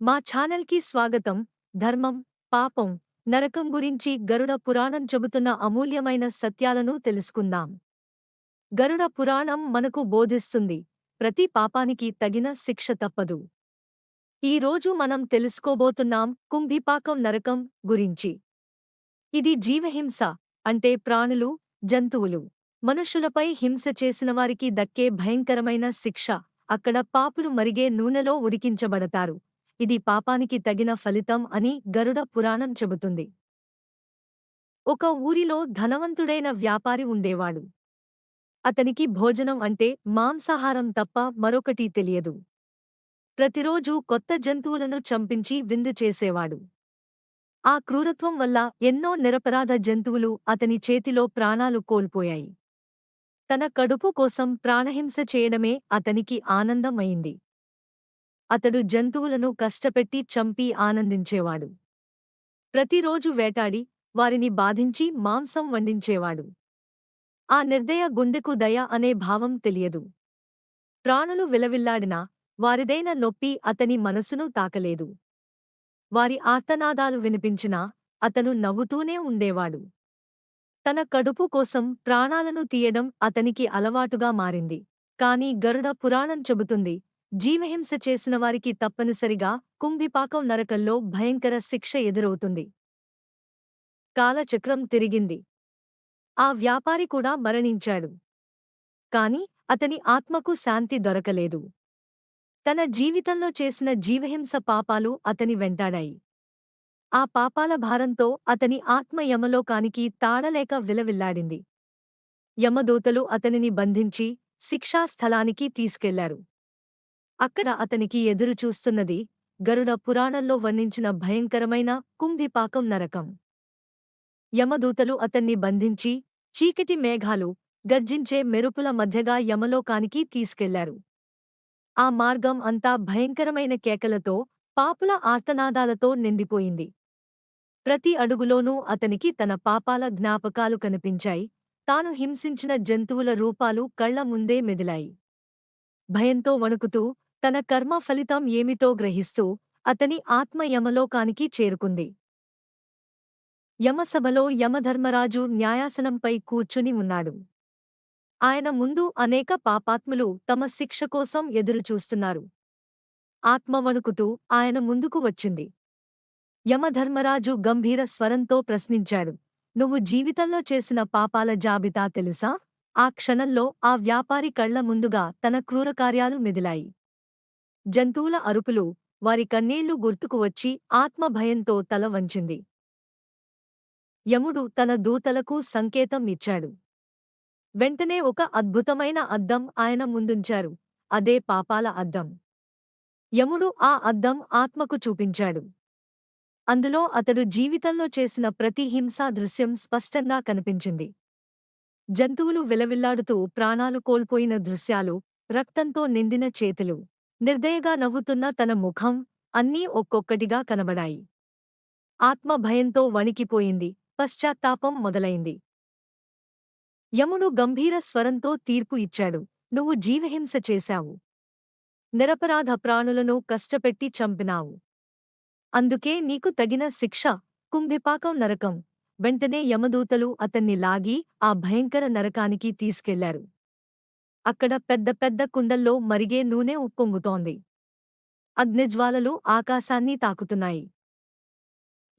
మా ఛానల్కి స్వాగతం. ధర్మం పాపం నరకం గురించి గరుడ పురాణం చెబుతున్న అమూల్యమైన సత్యాలను తెలుసుకుందాం. గరుడ పురాణం మనకు బోధిస్తుంది ప్రతి పాపానికి తగిన శిక్ష తప్పదు. ఈ రోజు మనం తెలుసుకోబోతున్నాం కుంభిపాకం నరకం గురించి. ఇది జీవహింస అంటే ప్రాణులు జంతువులు. మనుషులపై హింస చేసినవారికి దక్కే భయంకరమైన శిక్ష. అక్కడ పాపులు మరిగే నూనెలో ఉడికించబడతారు. ఇది పాపానికి తగిన ఫలితం అని గరుడ పురాణం చెబుతుంది. ఒక ఊరిలో ధనవంతుడైన వ్యాపారి ఉండేవాడు. అతనికి భోజనం అంటే మాంసాహారం తప్ప మరొకటి తెలియదు. ప్రతిరోజూ కొత్త జంతువులను చంపించి విందు చేసేవాడు. ఆ క్రూరత్వం వల్ల ఎన్నో నిరపరాధ జంతువులు అతని చేతిలో ప్రాణాలు కోల్పోయాయి. తన కడుపు కోసం ప్రాణహింస చేయడమే అతనికి ఆనందమైంది అతడు జంతువులను కష్టపెట్టి చంపి ఆనందించేవాడు. ప్రతిరోజు వేటాడి వారిని బాధించి మాంసం వండించేవాడు. ఆ నిర్దయ గుండెకు దయ అనే భావం తెలియదు. ప్రాణులు విలవిల్లాడినా వారిదైన నొప్పి అతని మనసును తాకలేదు. వారి ఆర్తనాదాలు వినిపించినా అతను నవ్వుతూనే ఉండేవాడు. తన కడుపు కోసం ప్రాణాలను తీయడం అతనికి అలవాటుగా మారింది. కాని గరుడ పురాణం చెబుతుంది జీవహింస చేసిన వారికి తప్పనిసరిగా కుంభిపాకం నరకల్లో భయంకర శిక్ష ఎదురవుతుంది. కాలచక్రం తిరిగింది. ఆ వ్యాపారి కూడా మరణించాడు. కాని అతని ఆత్మకు శాంతి దొరకలేదు. తన జీవితంలో చేసిన జీవహింస పాపాలు అతని వెంటాడాయి. ఆ పాపాల భారంతో అతని ఆత్మ యమలోకానికి తాళలేక విలవిల్లాడింది. యమదూతలు అతనిని బంధించి శిక్షాస్థలానికి తీసుకెళ్ళారు. అక్కడ అతనికి ఎదురు చూస్తున్నది గరుడ పురాణంలో వర్ణించిన భయంకరమైన కుంభిపాకం నరకం. యమదూతలు అతన్ని బంధించి చీకటి మేఘాలు గర్జించే మెరుపుల మధ్యగా యమలోకానికి తీసుకెళ్ళారు. ఆ మార్గం అంతా భయంకరమైన కేకలతో పాపుల ఆర్తనాదాలతో నిండిపోయింది. ప్రతి అడుగులోనూ అతనికి తన పాపాల జ్ఞాపకాలు కనిపించాయి. తాను హింసించిన జంతువుల రూపాలు కళ్ళ ముందే మెదిలాయి. భయంతో వణుకుతూ తన కర్మ ఫలితం ఏమిటో గ్రహిస్తూ అతని ఆత్మ యమలోకానికి చేరుకుంది. యమసభలో యమధర్మరాజు న్యాయాసనంపై కూర్చుని ఉన్నాడు. ఆయన ముందు అనేక పాపాత్ములు తమ శిక్ష కోసం ఎదురుచూస్తున్నారు. ఆత్మ వణుకుతూ ఆయన ముందుకు వచ్చింది. యమధర్మరాజు గంభీర స్వరంతో ప్రశ్నించాడు. నువ్వు జీవితంలో చేసిన పాపాల జాబితా తెలుసా? ఆ క్షణంలో ఆ వ్యాపారి కళ్ళ ముందుగా తన క్రూరకార్యాలు మెదిలాయి. జంతువుల అరుపులు వారి కన్నీళ్ళు గుర్తుకు వచ్చి ఆత్మభయంతో తల వంచింది. యముడు తన దూతలకు సంకేతం ఇచ్చాడు. వెంటనే ఒక అద్భుతమైన అద్దం ఆయన ముందుంచారు. అదే పాపాల అద్దం. యముడు ఆ అద్దం ఆత్మకు చూపించాడు. అందులో అతడు జీవితంలో చేసిన ప్రతి హింసా దృశ్యం స్పష్టంగా కనిపించింది. జంతువులు విలవిల్లాడుతూ ప్రాణాలు కోల్పోయిన దృశ్యాలు రక్తంతో నిండిన చేతులు. నిర్దయగా నవ్వుతున్న తన ముఖం అన్నీ ఒక్కొక్కటిగా కనబడాయి. ఆత్మ భయంతో వణికిపోయింది. పశ్చాత్తాపం మొదలైంది. యముడు గంభీర స్వరంతో తీర్పు ఇచ్చాడు. నువ్వు జీవహింస చేశావు. నిరపరాధ ప్రాణులను కష్టపెట్టి చంపినావు. అందుకే నీకు తగిన శిక్ష కుంభిపాకం నరకం. వెంటనే యమదూతలు అతన్ని లాగి ఆ భయంకర నరకానికి తీసుకెళ్ళారు. అక్కడ పెద్ద పెద్ద కుండల్లో మరిగే నూనె ఉప్పొంగుతోంది. అగ్నిజ్వాలలు ఆకాశాన్ని తాకుతున్నాయి.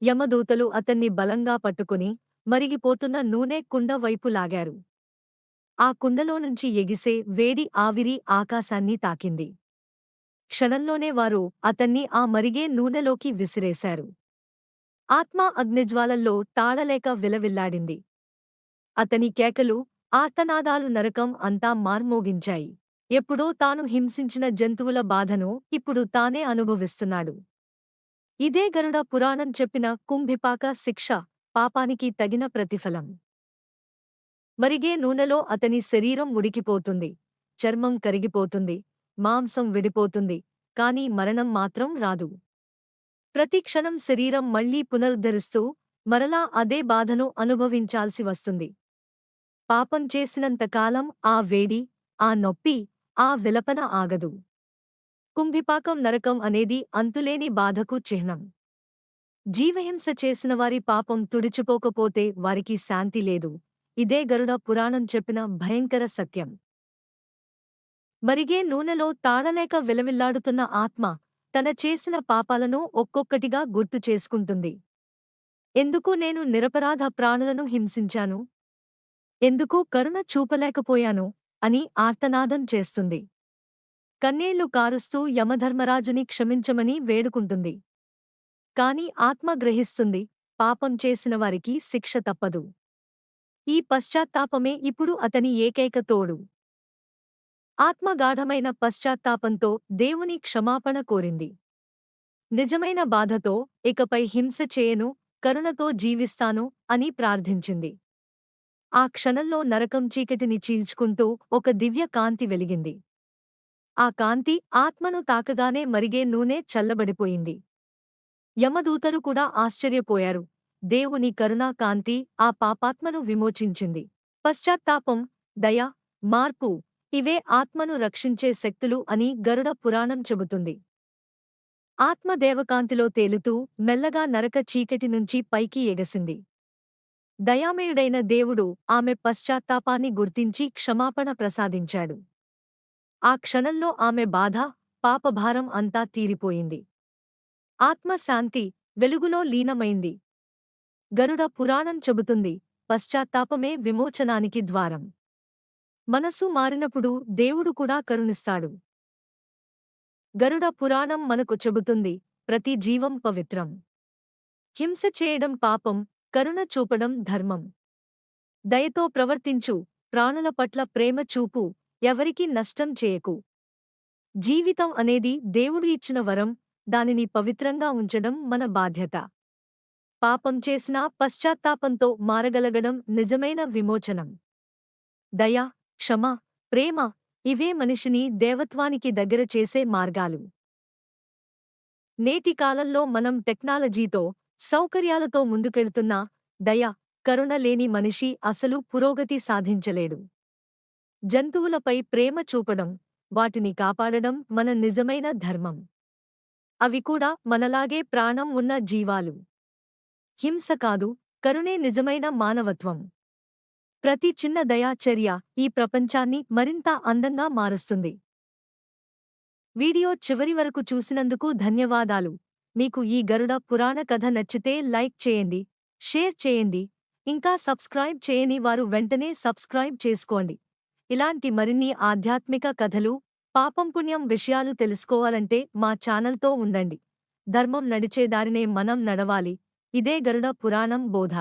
యమదూతలు అతన్ని బలంగా పట్టుకుని మరిగిపోతున్న నూనె కుండ వైపు లాగారు. ఆ కుండలో నుంచి ఎగిసే వేడి ఆవిరి ఆకాశాన్ని తాకింది. క్షణంలోనే వారు అతన్ని ఆ మరిగే నూనెలోకి విసిరేశారు. ఆత్మ అగ్నిజ్వాలల్లో తాళలేక విలవిల్లాడింది. అతని కేకలు ఆర్తనాదాలు నరకం అంతా మార్మోగించాయి. ఎప్పుడో తాను హింసించిన జంతువుల బాధను ఇప్పుడు తానే అనుభవిస్తున్నాడు. ఇదే గరుడ పురాణం చెప్పిన కుంభిపాక శిక్ష పాపానికి తగిన ప్రతిఫలం. మరిగే నూనెలో అతని శరీరం ఉడికిపోతుంది. చర్మం కరిగిపోతుంది. మాంసం విడిపోతుంది. కాని మరణం మాత్రం రాదు. ప్రతి క్షణం శరీరం మళ్ళీ పునరుద్ధరిస్తూ మరలా అదే బాధను అనుభవించాల్సి వస్తుంది. పాపం చేసినంతకాలం ఆ వేడి ఆ నొప్పి ఆ విలపన ఆగదు. కుంభిపాకం నరకం అనేది అంతులేని బాధకు చిహ్నం. జీవహింస చేసిన వారి పాపం తుడిచిపోకపోతే వారికి శాంతి లేదు. ఇదే గరుడ పురాణం చెప్పిన భయంకర సత్యం. మరిగే నూనెలో తాళలేక విలవిల్లాడుతున్న ఆత్మ తన చేసిన పాపాలను ఒక్కొక్కటిగా గుర్తు చేసుకుంటుంది. ఎందుకు నేను నిరపరాధ ప్రాణులను హింసించాను? ఎందుకు కరుణ చూపలేకపోయాను అని ఆర్తనాదం చేస్తుంది. కన్నీళ్ళు కారుస్తూ యమధర్మరాజుని క్షమించమని వేడుకుంటుంది. కాని ఆత్మ గ్రహిస్తుంది పాపం చేసిన వారికి శిక్ష తప్పదు. ఈ పశ్చాత్తాపమే ఇప్పుడు అతని ఏకైక తోడు. ఆత్మగాఢమైన పశ్చాత్తాపంతో దేవుని క్షమాపణ కోరింది. నిజమైన బాధతో ఇకపై హింస చేయను కరుణతో జీవిస్తాను అని ప్రార్థించింది. ఆ క్షణంలో నరకం చీకటిని చీల్చుకుంటూ ఒక దివ్య కాంతి వెలిగింది. ఆ కాంతి ఆత్మను తాకగానే మరిగే నూనె చల్లబడిపోయింది. యమదూతరు కూడా ఆశ్చర్యపోయారు. దేవుని కరుణా కాంతి ఆ పాపాత్మను విమోచించింది. పశ్చాత్తాపం దయ మార్పు ఇవే ఆత్మను రక్షించే శక్తులు అని గరుడ పురాణం చెబుతుంది. ఆత్మ దేవకాంతిలో తేలుతూ మెల్లగా నరక చీకటి నుంచి పైకి ఎగసింది. దయామయుడైన దేవుడు ఆమె పశ్చాత్తాపాన్ని గుర్తించి క్షమాపణ ప్రసాదించాడు. ఆ క్షణంలో ఆమె బాధ పాపభారం అంతా తీరిపోయింది. ఆత్మశాంతి వెలుగులో లీనమైంది. గరుడ పురాణం చెబుతుంది పశ్చాత్తాపమే విమోచనానికి ద్వారం. మనసు మారినప్పుడు దేవుడు కూడా కరుణిస్తాడు. గరుడ పురాణం మనకు చెబుతుంది ప్రతి జీవం పవిత్రం. హింస చేయడం పాపం కరుణ చూపడం ధర్మం. దయతో ప్రవర్తించు ప్రాణుల పట్ల ప్రేమ చూపు ఎవరికి నష్టం చేయకు. జీవితం అనేది దేవుడు ఇచ్చిన వరం దానిని పవిత్రంగా ఉంచడం మన బాధ్యత. పాపం చేసినా పశ్చాత్తాపంతో మారగలగడం నిజమైన విమోచనం. దయ క్షమ ప్రేమ ఇవే మనిషిని దేవత్వానికి దగ్గర చేసే మార్గాలు. నేటి కాలంలో మనం టెక్నాలజీతో సౌకర్యాలతో ముందుకెళ్తున్నా దయ కరుణ లేని మనిషి అసలు పురోగతి సాధించలేడు. జంతువులపై ప్రేమ చూపడం వాటిని కాపాడడం మన నిజమైన ధర్మం. అవి కూడా మనలాగే ప్రాణం ఉన్న జీవాలు. హింస కాదు కరుణే నిజమైన మానవత్వం. ప్రతి చిన్న దయాచర్య ఈ ప్రపంచాన్ని మరింత అందంగా మారుస్తుంది. వీడియో చివరి వరకు చూసినందుకు ధన్యవాదాలు. మీకు ఈ గరుడ పురాణ కథ నచ్చితే లైక్ చేయండి షేర్ చేయండి ఇంకా సబ్స్క్రైబ్ చేయని వారు వెంటనే సబ్స్క్రైబ్ చేసుకోండి. ఇలాంటి మరిన్ని ఆధ్యాత్మిక కథలు పాపం పుణ్యం విషయాలు తెలుసుకోవాలంటే మా ఛానల్తో ఉండండి. ధర్మం నడిచేదారినే మనం నడవాలి. ఇదే గరుడ పురాణం బోధ.